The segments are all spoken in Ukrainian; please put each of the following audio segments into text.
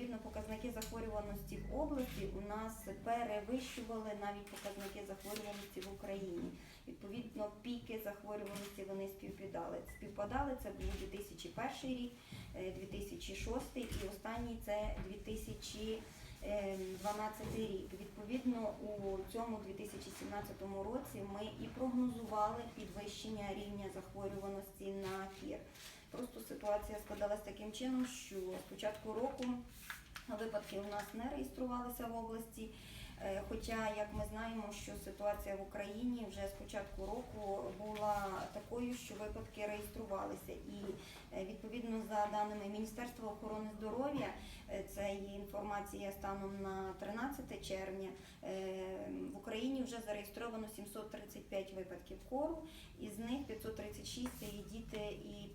відповідно показники захворюваності в області у нас перевищували навіть показники захворюваності в Україні. Відповідно, піки захворюваності вони співпадали. Співпадали це був 2001 рік, е, 2006 і останній це 2012 рік. Відповідно, у цьому 2017 році ми і прогнозували підвищення рівня захворюваності на кір. Просто ситуація складалась таким чином, що з початку року випадки у нас не реєструвалися в області. Е, Хоча, як ми знаємо, що ситуація в Україні вже з початку року була такою, що випадки реєструвалися. І е, відповідно за даними Міністерства охорони здоров'я, е, це є інформація станом на 13 червня. В Україні вже зареєстровано 735 випадків кору, із них 536 це є діти і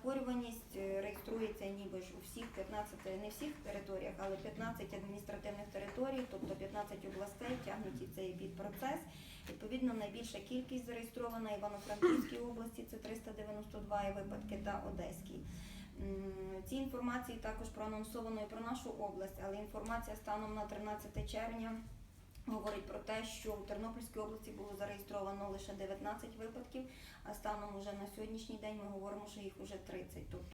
захворюваність е, реєструється ніби ж у всіх 15, не всіх територіях, але 15 адміністративних територій, тобто 15 областей тягнуті в цей підпроцес. Відповідно, найбільша кількість зареєстрована Івано-Франківській області, це 392 випадки та Одеській. Ці інформації також проанонсовано і про нашу область, але інформація станом на 13 червня говорить про те, що у Тернопільській області було зареєстровано лише 19 випадків, а станом уже на сьогоднішній день ми говоримо, що їх уже 30. Тобто